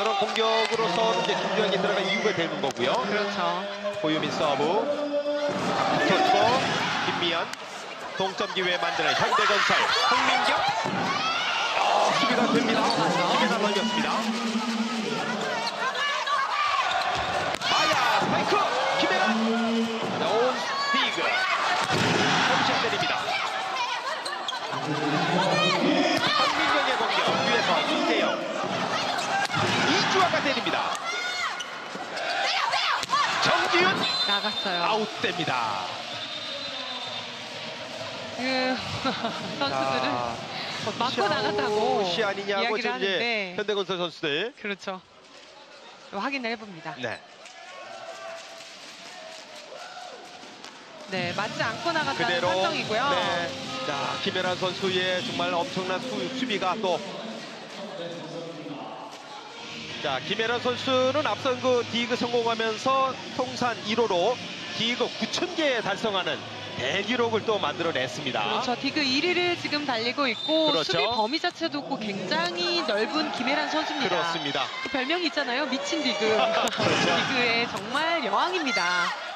저런 공격으로서는 이제 김주영이 들어간 이유가 되는 거고요. 그렇죠. 고유민 서브. 붙었고 김미연 동점 기회 만드는 현대건설 홍민경 어, 수비가 됩니다. 김혜나 넘겼습니다. 마야 스파이크 김혜나 온 스티그 홈샷 때립니다. 황민경의 공격 뒤에서 김재영 이주아가 때립니다. 정지윤 나갔어요. 아웃됩니다. 그 선수들은 자, 맞고 나갔다고 시 아니냐고 이야기를 지금 이제 하는데 현대건설 선수들. 그렇죠. 확인을 해봅니다. 네. 네, 맞지 않고 나갔다는 그대로 판정이고요. 네. 자, 김연아 선수의 정말 엄청난 수, 수비가 또 자, 김연아 선수는 앞선 그 디그 성공하면서 통산 1호로 디그 9,000개 달성하는 대기록을 또 만들어냈습니다. 그렇죠. 디그 1위를 지금 달리고 있고 그렇죠. 수비 범위 자체도 고 굉장히 넓은 김혜란 선수입니다. 그렇습니다. 그 별명이 있잖아요. 미친 디그. 그렇죠. 디그의 정말 여왕입니다.